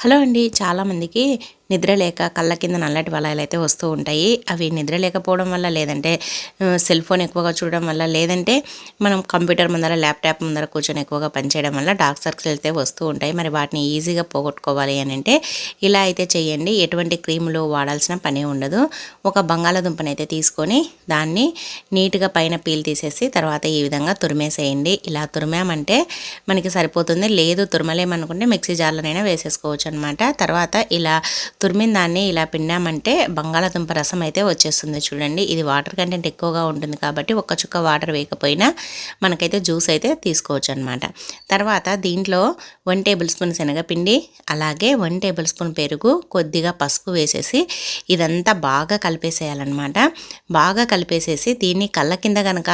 Hello అండి చాలామందికి నిద్ర లేక కళ్ళ కింద నల్లటి వలయాలు అయితే వస్తూ ఉంటాయి. అవి నిద్ర లేకపోవడం వల్ల లేదంటే సెల్ ఫోన్ ఎక్కువగా చూడడం వల్ల లేదంటే మనం కంప్యూటర్ ముందర ల్యాప్టాప్ ముందర కూర్చొని ఎక్కువగా పనిచేయడం వల్ల డార్క్ సర్కిల్స్ అయితే వస్తూ ఉంటాయి. మరి వాటిని ఈజీగా పోగొట్టుకోవాలి అని అంటే ఇలా అయితే చేయండి. ఎటువంటి క్రీములు వాడాల్సిన పని ఉండదు. ఒక బంగాళాదుంపని అయితే తీసుకొని దాన్ని నీట్గా పైన పీల్ తీసేసి తర్వాత ఈ విధంగా తురిమేసేయండి. ఇలా తురిమామంటే మనకి సరిపోతుంది. లేదు తురమలేమనుకుంటే మిక్సీ జార్లోనైనా వేసేసుకోవచ్చు అనమాట తర్వాత ఇలా తురిమిన దాన్ని ఇలా పిండామంటే బంగాళాదుంప రసం అయితే వచ్చేస్తుంది చూడండి. ఇది వాటర్ కంటెంట్ ఎక్కువగా ఉంటుంది కాబట్టి ఒక్క చుక్క వాటర్ వేయకపోయినా మనకైతే జ్యూస్ అయితే తీసుకోవచ్చు అనమాట తర్వాత దీంట్లో వన్ టేబుల్ స్పూన్ శనగపిండి అలాగే వన్ టేబుల్ స్పూన్ పెరుగు కొద్దిగా పసుపు వేసేసి ఇదంతా బాగా కలిపేసేయాలన్నమాట. బాగా కలిపేసేసి దీన్ని కళ్ళ కింద కనుక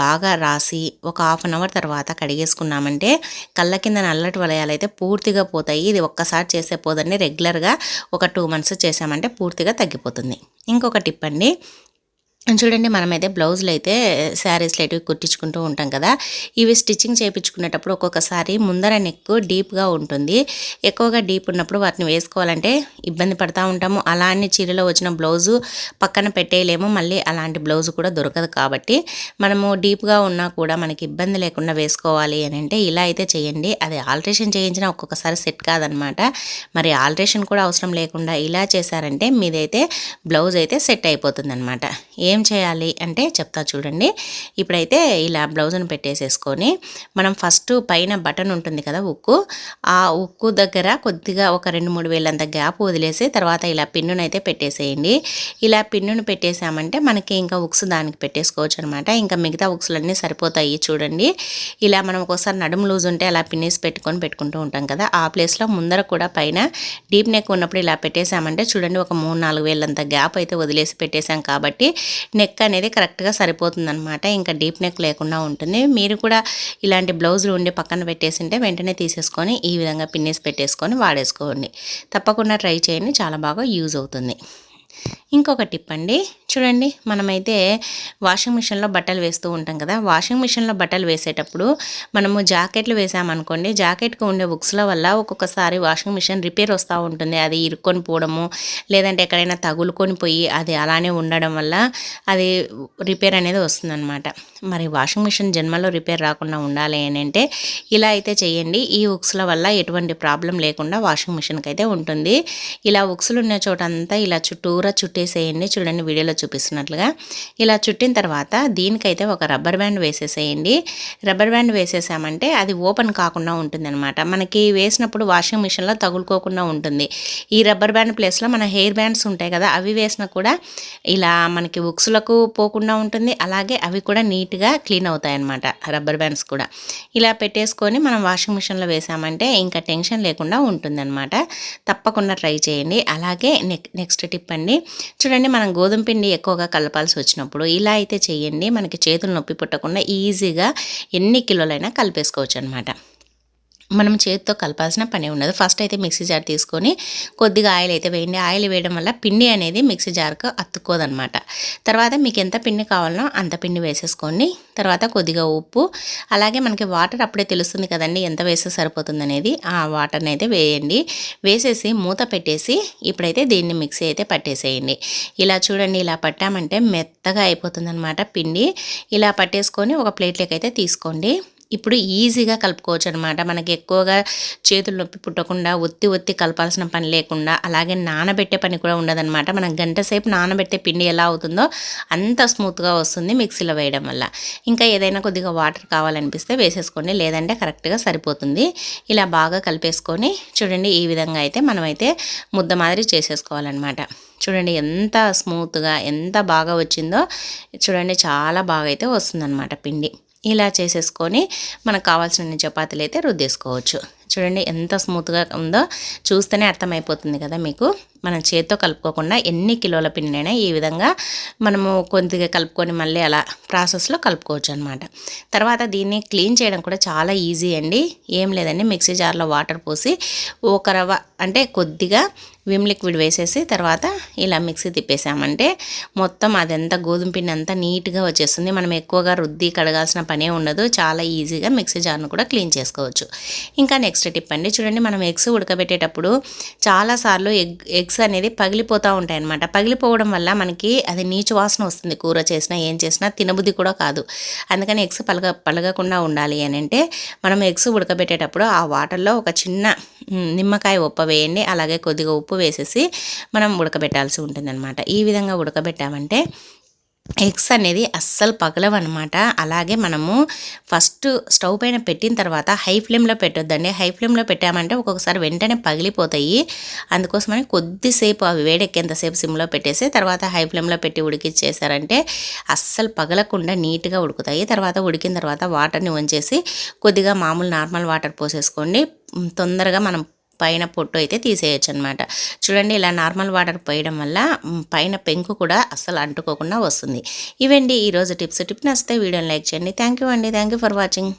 బాగా రాసి ఒక హాఫ్ అన్ అవర్ తర్వాత కడిగేసుకున్నామంటే కళ్ళ కింద నల్లటి వలయాలు అయితే పూర్తిగా పోతాయి. ఇది ఒక్కసారి చేసే పోదండి. రెగ్యులర్గా ఒక టూ మంత్స్ చేసామంటే పూర్తిగా తగ్గిపోతుంది. ఇంకొక టిప్ అండి చూడండి మనమైతే బ్లౌజులు అయితే శారీస్ అయితే కుట్టించుకుంటూ ఉంటాం కదా. ఇవి స్టిచ్చింగ్ చేయించుకునేటప్పుడు ఒక్కొక్కసారి ముందర నెక్ డీప్గా ఉంటుంది. ఎక్కువగా డీప్ ఉన్నప్పుడు వాటిని వేసుకోవాలంటే ఇబ్బంది పడతా ఉంటాము. అలా చీరలో వచ్చిన బ్లౌజు పక్కన పెట్టేయలేము. మళ్ళీ అలాంటి బ్లౌజు కూడా దొరకదు కాబట్టి మనము డీప్గా ఉన్నా కూడా మనకి ఇబ్బంది లేకుండా వేసుకోవాలి అని అంటే ఇలా అయితే చేయండి. అది ఆల్ట్రేషన్ చేయించినా ఒక్కొక్కసారి సెట్ కాదనమాట. మరి ఆల్ట్రేషన్ కూడా అవసరం లేకుండా ఇలా చేశారంటే మీదైతే బ్లౌజ్ అయితే సెట్ అయిపోతుంది అనమాట ఏం ఏం చేయాలి అంటే చెప్తా చూడండి. ఇప్పుడైతే ఇలా బ్లౌజ్ని పెట్టేసేసుకొని మనం ఫస్ట్ పైన బటన్ ఉంటుంది కదా ఉక్కు. ఆ ఉక్కు దగ్గర కొద్దిగా ఒక రెండు మూడు వేలంత గ్యాప్ వదిలేసి తర్వాత ఇలా పిన్నును అయితే పెట్టేసేయండి. ఇలా పిన్నును పెట్టేసామంటే మనకి ఇంకా ఉక్స్ దానికి పెట్టేసుకోవచ్చు అనమాట ఇంకా మిగతా ఉక్సులన్నీ సరిపోతాయి చూడండి. ఇలా మనం ఒకసారి నడుము లూజ్ ఉంటే అలా పిన్నేసి పెట్టుకొని పెట్టుకుంటూ ఉంటాం కదా. ఆ ప్లేస్లో ముందర కూడా పైన డీప్ నెక్ ఉన్నప్పుడు ఇలా పెట్టేసామంటే చూడండి ఒక మూడు నాలుగు వేలంత గ్యాప్ అయితే వదిలేసి పెట్టేశాం కాబట్టి నెక్ అనేది కరెక్ట్గా సరిపోతుందనమాట ఇంకా డీప్ నెక్ లేకుండా ఉంటుంది. మీరు కూడా ఇలాంటి బ్లౌజులు ఉండి పక్కన పెట్టేసింటే వెంటనే తీసేసుకొని ఈ విధంగా పిన్నేసి పెట్టేసుకొని వాడేసుకోండి. తప్పకుండా ట్రై చేయండి. చాలా బాగా యూజ్ అవుతుంది. ఇంకొక టిప్ అండి చూడండి మనమైతే వాషింగ్ మిషన్లో బట్టలు వేస్తూ ఉంటాం కదా. వాషింగ్ మిషన్లో బట్టలు వేసేటప్పుడు మనము జాకెట్లు వేసామనుకోండి జాకెట్కి ఉండే బుక్స్ల వల్ల ఒక్కొక్కసారి వాషింగ్ మిషన్ రిపేర్ వస్తూ ఉంటుంది. అది ఇరుక్కొని పోవడము లేదంటే ఎక్కడైనా తగులుకొని పోయి అది అలానే ఉండడం వల్ల అది రిపేర్ అనేది వస్తుందన్నమాట. మరి వాషింగ్ మిషన్ జన్మలో రిపేర్ రాకుండా ఉండాలి అని అంటే ఇలా అయితే చేయండి ఈ ఉక్స్ల వల్ల ఎటువంటి ప్రాబ్లం లేకుండా వాషింగ్ మిషన్కి అయితే ఉంటుంది. ఇలా ఉక్స్లు ఉన్న చోట అంతా ఇలా చుట్టూరా చుట్టేసేయండి. చూడండి వీడియోలో చూపిస్తున్నట్లుగా. ఇలా చుట్టిన తర్వాత దీనికైతే ఒక రబ్బర్ బ్యాండ్ వేసేసేయండి. రబ్బర్ బ్యాండ్ వేసేసామంటే అది ఓపెన్ కాకుండా ఉంటుందన్నమాట. మనకి వేసినప్పుడు వాషింగ్ మిషన్లో తగులుకోకుండా ఉంటుంది. ఈ రబ్బర్ బ్యాండ్ ప్లేస్లో మన హెయిర్ బ్యాండ్స్ ఉంటాయి కదా అవి వేసినా కూడా ఇలా మనకి ఉక్సులకు పోకుండా ఉంటుంది. అలాగే అవి కూడా నీట్గా క్లీన్ అవుతాయి అన్నమాట రబ్బర్ బ్యాండ్స్ కూడా. ఇలా పెట్టేసుకొని మనం వాషింగ్ మిషన్లో వేసామంటే ఇంకా టెన్షన్ లేకుండా ఉంటుందన్నమాట. తప్పకుండా ట్రై చేయండి. అలాగే నెక్స్ట్ టిప్ అండి. చూడండి మనం గోధుమ పిండి ఎక్కువగా కలపాల్సి వచ్చినప్పుడు ఇలా అయితే చేయండి. మనకి చేతులు నొప్పి పుట్టకుండా ఈజీగా ఎన్ని కిలోలైనా కలిపేసుకోవచ్చు అనమాట మనం చేతితో కలపాల్సిన పని ఉండదు. ఫస్ట్ అయితే మిక్సీ జార్ తీసుకొని కొద్దిగా ఆయిల్ అయితే వేయండి. ఆయిల్ వేయడం వల్ల పిండి అనేది మిక్సీ జార్కు అతుక్కోదనమాట తర్వాత మీకు ఎంత పిండి కావాలనో అంత పిండి వేసేసుకోండి. తర్వాత కొద్దిగా ఉప్పు. అలాగే మనకి వాటర్ అప్పుడే తెలుస్తుంది కదండి ఎంత వేస్తే సరిపోతుంది అనేది. ఆ వాటర్ని అయితే వేయండి. వేసేసి మూత పెట్టేసి ఇప్పుడైతే దీన్ని మిక్సీ అయితే పట్టేసేయండి. ఇలా చూడండి ఇలా పట్టామంటే మెత్తగా అయిపోతుంది పిండి. ఇలా పట్టేసుకొని ఒక ప్లేట్లోకి అయితే తీసుకోండి. ఇప్పుడు ఈజీగా కలుపుకోవచ్చు అనమాట మనకి ఎక్కువగా చేతులు నొప్పి పుట్టకుండా ఒత్తి ఒత్తి కలపాల్సిన పని లేకుండా అలాగే నానబెట్టే పని కూడా ఉండదన్నమాట. మనం గంట సేపు నానబెట్టే పిండి ఎలా అవుతుందో అంత స్మూత్గా వస్తుంది మిక్సీలో వేయడం వల్ల. ఇంకా ఏదైనా కొద్దిగా వాటర్ కావాలనిపిస్తే వేసేసుకోండి లేదంటే కరెక్ట్గా సరిపోతుంది. ఇలా బాగా కలిపేసుకొని చూడండి ఈ విధంగా అయితే మనమైతే ముద్ద మాదిరి చేసేసుకోవాలన్నమాట. చూడండి ఎంత స్మూత్గా ఎంత బాగా వచ్చిందో చూడండి చాలా బాగా అయితే వస్తుందన్నమాట పిండి. ఇలా చేసేసుకొని మనకు కావాల్సిన చపాతీలు అయితే రుద్దేసుకోవచ్చు. చూడండి ఎంత స్మూత్గా ఉందో చూస్తేనే అర్థమైపోతుంది కదా మీకు. మనం చేత్తో కలుపుకోకుండా ఎన్ని కిలోల పిండినైనా ఈ విధంగా మనము కొద్దిగా కలుపుకొని మళ్ళీ అలా ప్రాసెస్లో కలుపుకోవచ్చు అనమాట తర్వాత దీన్ని క్లీన్ చేయడం కూడా చాలా ఈజీ అండి. ఏం లేదండి మిక్సీ జార్లో వాటర్ పోసి ఒక రవ్వ అంటే కొద్దిగా విమ్ లిక్విడ్ వేసేసి తర్వాత ఇలా మిక్సీ తిప్పేసామంటే మొత్తం అదంతా గోధుమ పిండి అంతా నీట్గా వచ్చేస్తుంది. మనం ఎక్కువగా రుద్ది కడగాల్సిన పనే ఉండదు. చాలా ఈజీగా మిక్సీ జార్ను కూడా క్లీన్ చేసుకోవచ్చు. ఇంకా నెక్స్ట్ టిప్ అండి చూడండి మనం ఎగ్స్ ఉడకబెట్టేటప్పుడు చాలాసార్లు ఎగ్ ఎగ్స్ అనేది పగిలిపోతూ ఉంటాయి అనమాట పగిలిపోవడం వల్ల మనకి అది నీచు వాసన వస్తుంది కూర చేసినా ఏం చేసినా తినబుద్ధి కూడా కాదు. అందుకని ఎగ్స్ పలగ పలగకుండా ఉండాలి అని అంటే మనం ఎగ్స్ ఉడకబెట్టేటప్పుడు ఆ వాటర్లో ఒక చిన్న నిమ్మకాయ ఉప్పు వేయండి. అలాగే కొద్దిగా ఉప్పు వేసేసి మనం ఉడకబెట్టాల్సి ఉంటుందన్నమాట. ఈ విధంగా ఉడకబెట్టామంటే ఎగ్స్ అనేది అస్సలు పగలవన్నమాట. అలాగే మనము ఫస్ట్ స్టవ్ పైన పెట్టిన తర్వాత హై ఫ్లేమ్లో పెట్టొద్దండి. హై ఫ్లేమ్లో పెట్టామంటే ఒక్కొక్కసారి వెంటనే పగిలిపోతాయి. అందుకోసమని కొద్దిసేపు అవి వేడెక్కేంతసేపు సిమ్లో పెట్టేసి తర్వాత హై ఫ్లేమ్లో పెట్టి ఉడికిచ్చేసారంటే అస్సలు పగలకుండా నీట్గా ఉడుకుతాయి. తర్వాత ఉడికిన తర్వాత వాటర్ని వంచేసి కొద్దిగా మామూలు నార్మల్ వాటర్ పోసేసుకోండి. తొందరగా మనం పైన పొట్టు అయితే తీసేయచ్చు అనమాట చూడండి ఇలా నార్మల్ వాటర్ పోయడం వల్ల పైన పెంకు కూడా అస్సలు అంటుకోకుండా వస్తుంది. ఇవండి ఈరోజు టిప్స్. టిప్ నచ్చితే వీడియోని లైక్ చేయండి. థ్యాంక్ యూ అండి. Thank you for watching.